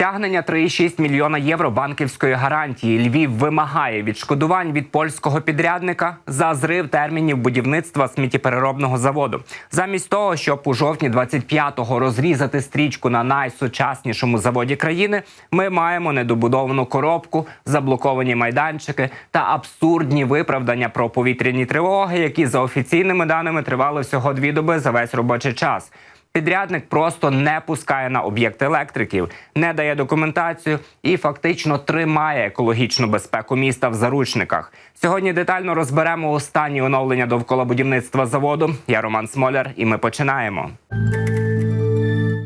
Стягнення 3,6 мільйона євро банківської гарантії. Львів вимагає відшкодувань від польського підрядника за зрив термінів будівництва сміттєпереробного заводу. Замість того, щоб у жовтні 25-го розрізати стрічку на найсучаснішому заводі країни, ми маємо недобудовану коробку, заблоковані майданчики та абсурдні виправдання про повітряні тривоги, які за офіційними даними тривали всього дві доби за весь робочий час. Підрядник просто не пускає на об'єкт електриків, не дає документацію і фактично тримає екологічну безпеку міста в заручниках. Сьогодні детально розберемо останні оновлення довкола будівництва заводу. Я Роман Смоляр, і ми починаємо.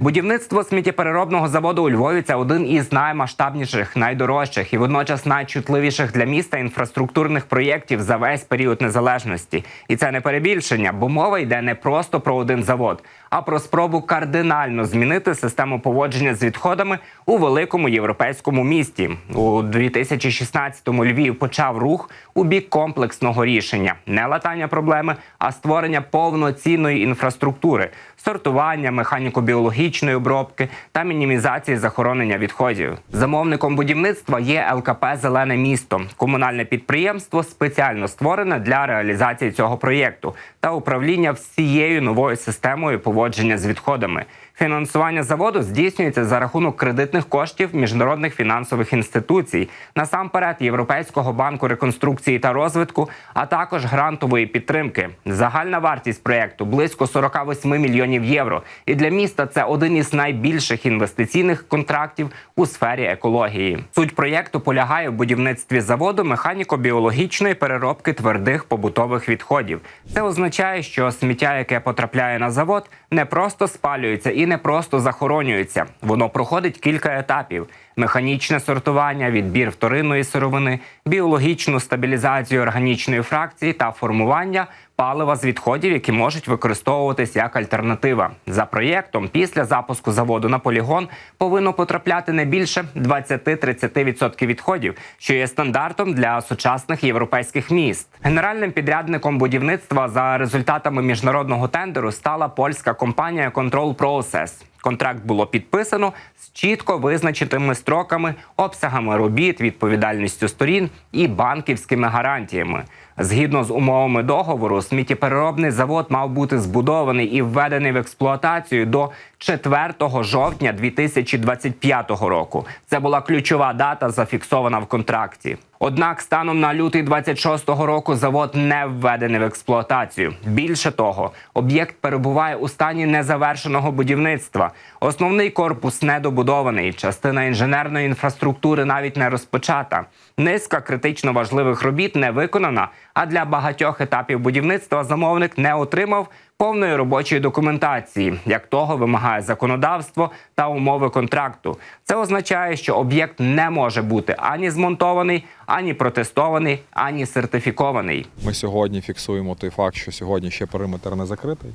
Будівництво сміттєпереробного заводу у Львові це один із наймасштабніших, найдорожчих і водночас найчутливіших для міста інфраструктурних проєктів за весь період незалежності. І це не перебільшення, бо мова йде не просто про один завод, а про спробу кардинально змінити систему поводження з відходами у великому європейському місті. У 2016-му Львів почав рух у бік комплексного рішення, не латання проблеми, а створення повноцінної інфраструктури, сортування, механіко-біологічної обробки та мінімізації захоронення відходів. Замовником будівництва є ЛКП Зелене місто, комунальне підприємство, спеціально створене для реалізації цього проєкту та управління всією новою системою поводження з відходами. Фінансування заводу здійснюється за рахунок кредитних коштів міжнародних фінансових інституцій, насамперед Європейського банку реконструкції та розвитку, а також грантової підтримки. Загальна вартість проєкту близько 48 мільйонів євро. І для міста це один із найбільших інвестиційних контрактів у сфері екології. Суть проєкту полягає в будівництві заводу механіко-біологічної переробки твердих побутових відходів. Це означає, що сміття, яке потрапляє на завод, не просто спалюється і не просто захоронюється. Воно проходить кілька етапів: механічне сортування, відбір вторинної сировини, біологічну стабілізацію органічної фракції та формування палива з відходів, які можуть використовуватись як альтернатива. За проєктом, після запуску заводу на полігон повинно потрапляти не більше 20-30% відходів, що є стандартом для сучасних європейських міст. Генеральним підрядником будівництва за результатами міжнародного тендеру стала польська компанія Control Process. Контракт було підписано з чітко визначеними строками, обсягами робіт, відповідальністю сторін і банківськими гарантіями. Згідно з умовами договору, сміттєпереробний завод мав бути збудований і введений в експлуатацію до 4 жовтня 2025 року. Це була ключова дата, зафіксована в контракті. Однак, станом на лютий 26-го року завод не введений в експлуатацію. Більше того, об'єкт перебуває у стані незавершеного будівництва. Основний корпус недобудований, частина інженерної інфраструктури навіть не розпочата. Низка критично важливих робіт не виконана. А для багатьох етапів будівництва замовник не отримав повної робочої документації, як того вимагає законодавство та умови контракту. Це означає, що об'єкт не може бути ані змонтований, ані протестований, ані сертифікований. Ми сьогодні фіксуємо той факт, що сьогодні ще периметр не закритий.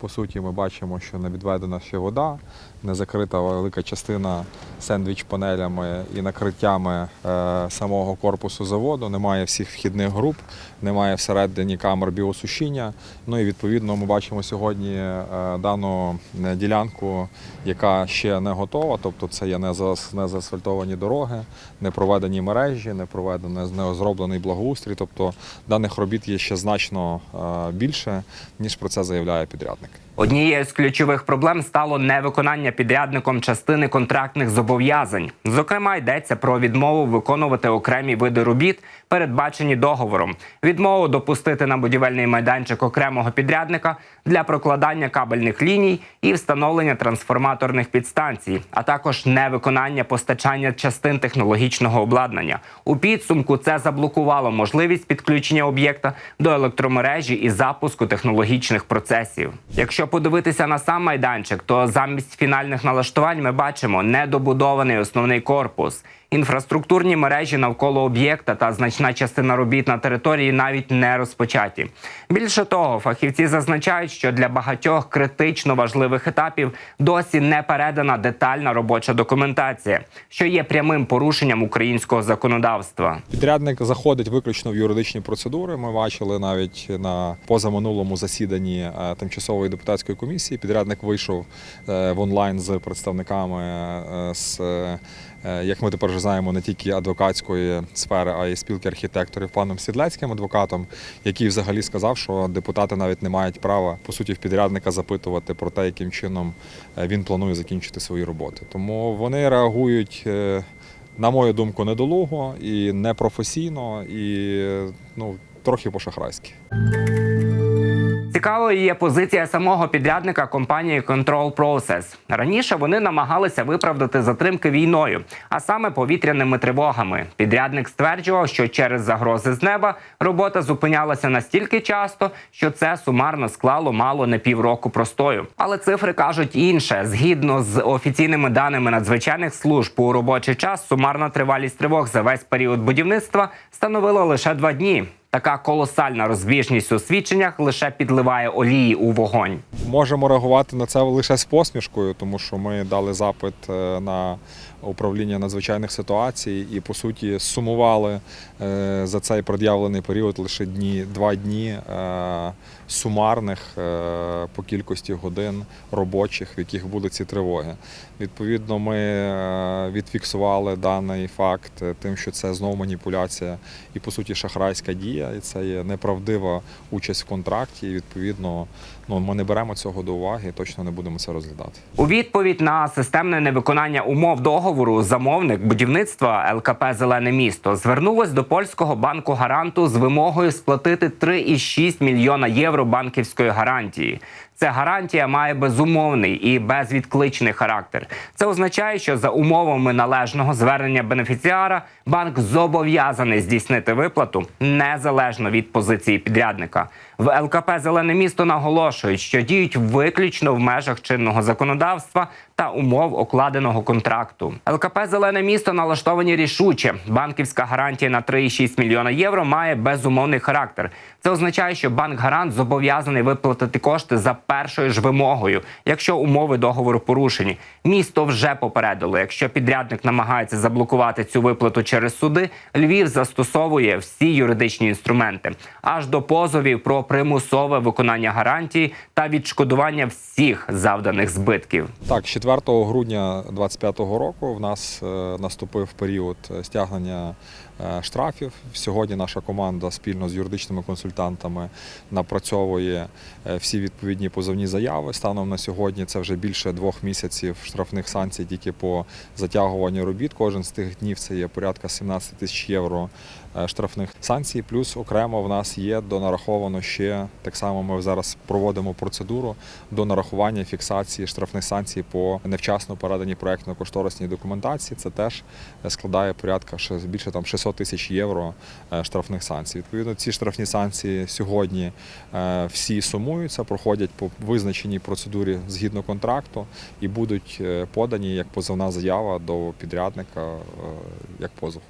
По суті, ми бачимо, що не відведена ще вода, не закрита велика частина сендвіч-панелями і накриттями е, самого корпусу заводу. Немає всіх вхідних груп, немає всередині камер біосушіння. Ну і відповідно ми бачимо сьогодні е, дану е, ділянку, яка ще не готова. Тобто це є не заасфальтовані дороги, не проведені мережі, не проведений не зроблений благоустрій. Тобто даних робіт є ще значно більше, ніж про це заявляє підрядник. back. Однією з ключових проблем стало невиконання підрядником частини контрактних зобов'язань. Зокрема, йдеться про відмову виконувати окремі види робіт, передбачені договором, відмову допустити на будівельний майданчик окремого підрядника для прокладання кабельних ліній і встановлення трансформаторних підстанцій, а також невиконання постачання частин технологічного обладнання. У підсумку це заблокувало можливість підключення об'єкта до електромережі і запуску технологічних процесів. Якщо подивитися на сам майданчик, то замість фінальних налаштувань ми бачимо недобудований основний корпус. Інфраструктурні мережі навколо об'єкта та значна частина робіт на території навіть не розпочаті. Більше того, фахівці зазначають, що для багатьох критично важливих етапів досі не передана детальна робоча документація, що є прямим порушенням українського законодавства. Підрядник заходить виключно в юридичні процедури. Ми бачили навіть на позаминулому засіданні е, тимчасової депутатської комісії. Підрядник вийшов е, в онлайн з представниками е, з. Е, Як ми тепер вже знаємо, не тільки адвокатської сфери, а й спілки архітекторів паном Сідлецьким адвокатом, який взагалі сказав, що депутати навіть не мають права по суті в підрядника запитувати про те, яким чином е, він планує закінчити свої роботи. Тому вони реагують е, на мою думку, недолуго і непрофесійно, і ну, трохи по-шахрайськи. Цікавою є позиція самого підрядника компанії Control Process. Раніше вони намагалися виправдати затримки війною, а саме повітряними тривогами. Підрядник стверджував, що через загрози з неба робота зупинялася настільки часто, що це сумарно склало мало не півроку простою. Але цифри кажуть інше. Згідно з офіційними даними надзвичайних служб у робочий час, сумарна тривалість тривог за весь період будівництва становила лише два дні. Така колосальна розбіжність у свідченнях лише підливає олії у вогонь. Можемо реагувати на це лише з посмішкою, тому що ми дали запит е, на управління надзвичайних ситуацій і по суті сумували е, за цей пред'явлений період лише дні, два дні е, сумарних е, по кількості годин робочих, в яких були ці тривоги. Відповідно, ми е, відфіксували даний факт тим, що це знову маніпуляція і по суті шахрайська дія, і це є неправдива участь в контракті. І відповідно, ну ми не беремо цього до уваги, і точно не будемо це розглядати. У відповідь на системне невиконання умов договору замовник будівництва ЛКП Зелене місто звернулось до польського банку гаранту з вимогою сплатити 3,6 мільйона євро банківської гарантії. Ця гарантія має безумовний і безвідкличний характер. Це означає, що за умовами належного звернення бенефіціара банк зобов'язаний здійснити виплату незалежно від позиції підрядника. В ЛКП Зелене місто наголошують, що діють виключно в межах чинного законодавства та умов окладеного контракту. ЛКП Зелене місто налаштовані рішуче. Банківська гарантія на 3,6 мільйона євро має безумовний характер. Це означає, що банк гарант зобов'язаний виплатити кошти за першою ж вимогою, якщо умови договору порушені. Місто вже попередило. Якщо підрядник намагається заблокувати цю виплату через суди, Львів застосовує всі юридичні інструменти аж до позовів про примусове виконання гарантії та відшкодування всіх завданих збитків. Так, з 4 грудня 2025 року в нас е, наступив період е, стягнення штрафів. Сьогодні наша команда спільно з юридичними консультантами напрацьовує е, всі відповідні позовні заяви. Станом на сьогодні це вже більше двох місяців штрафних санкцій тільки по затягуванню робіт. Кожен з тих днів це є порядка 17 тисяч євро е, штрафних санкцій. Плюс окремо в нас є донараховано ще так само. Ми зараз проводимо процедуру до нарахування фіксації штрафних санкцій по невчасно переданій проєктно-кошторисній документації. Це теж е, складає порядка більше там 600 тисяч євро е, штрафних санкцій. Відповідно, ці штрафні санкції сьогодні е, всі сумуються, проходять по визначеній процедурі згідно контракту і будуть е, подані як позовна заява до підрядника е, як позов.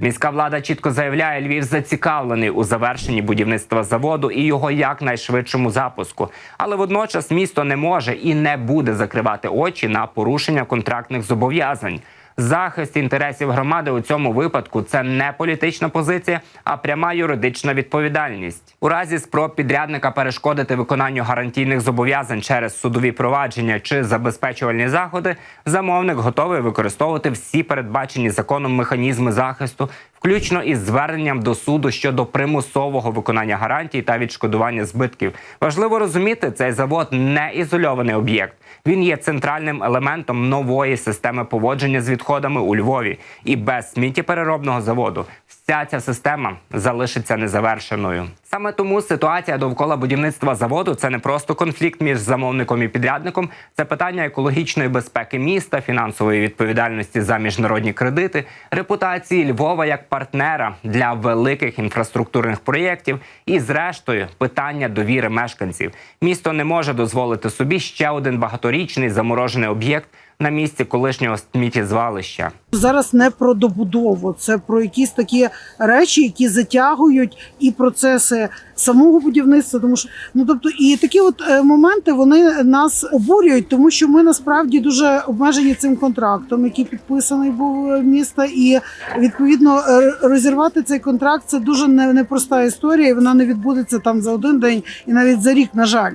Міська влада чітко заявляє, Львів зацікавлений у завершенні будівництва заводу і його якнайшвидшому запуску. Але водночас місто не може і не буде закривати очі на порушення контрактних зобов'язань. Захист інтересів громади у цьому випадку це не політична позиція, а пряма юридична відповідальність. У разі спроб підрядника перешкодити виконанню гарантійних зобов'язань через судові провадження чи забезпечувальні заходи, замовник готовий використовувати всі передбачені законом механізми захисту, включно із зверненням до суду щодо примусового виконання гарантій та відшкодування збитків. Важливо розуміти, цей завод не ізольований об'єкт. Він є центральним елементом нової системи поводження з відходами у Львові. І без сміттєпереробного заводу вся ця система залишиться незавершеною. Саме тому ситуація довкола будівництва заводу це не просто конфлікт між замовником і підрядником, це питання екологічної безпеки міста, фінансової відповідальності за міжнародні кредити, репутації Львова як партнера для великих інфраструктурних проєктів і, зрештою, питання довіри мешканців. Місто не може дозволити собі ще один багаторічний заморожений об'єкт на місці колишнього сміттєзвалища. Зараз не про добудову, це про якісь такі речі, які затягують і процеси самого будівництва. Тому що ну тобто, і такі от е, моменти вони нас обурюють, тому що ми насправді дуже обмежені цим контрактом, який підписаний був е, міста, і відповідно е, розірвати цей контракт це дуже непроста історія. і Вона не відбудеться там за один день і навіть за рік, на жаль.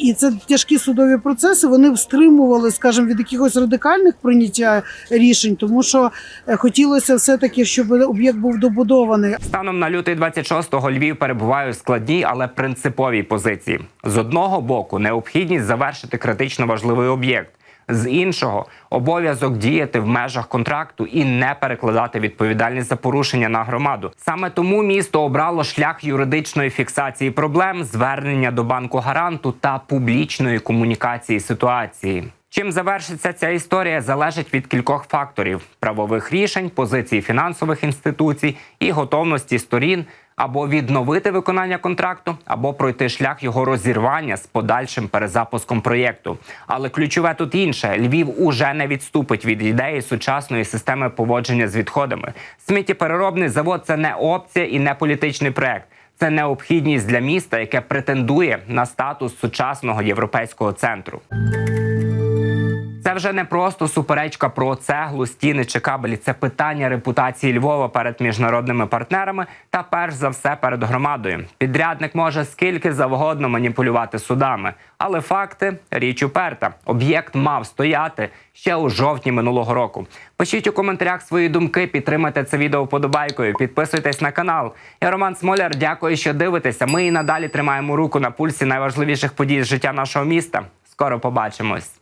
І це тяжкі судові процеси. Вони стримували, скажімо, від якихось радикальних прийняття рішень, тому що е, хотілося все таки, щоб об'єкт був добудований. Станом на лютий 26-го Львів перебуває в складній, але принциповій позиції. З одного боку, необхідність завершити критично важливий об'єкт. З іншого обов'язок діяти в межах контракту і не перекладати відповідальність за порушення на громаду. Саме тому місто обрало шлях юридичної фіксації проблем, звернення до банку гаранту та публічної комунікації ситуації. Чим завершиться ця історія, залежить від кількох факторів: правових рішень, позиції фінансових інституцій і готовності сторін або відновити виконання контракту, або пройти шлях його розірвання з подальшим перезапуском проєкту. Але ключове тут інше: Львів уже не відступить від ідеї сучасної системи поводження з відходами. Сміттєпереробний завод це не опція і не політичний проект. Це необхідність для міста, яке претендує на статус сучасного європейського центру. Вже не просто суперечка про цеглу, стіни чи кабелі. Це питання репутації Львова перед міжнародними партнерами та перш за все перед громадою. Підрядник може скільки завгодно маніпулювати судами, але факти річ уперта. Об'єкт мав стояти ще у жовтні минулого року. Пишіть у коментарях свої думки, підтримайте це відео вподобайкою, підписуйтесь на канал. Я Роман Смоляр. Дякую, що дивитеся. Ми і надалі тримаємо руку на пульсі найважливіших подій з життя нашого міста. Скоро побачимось.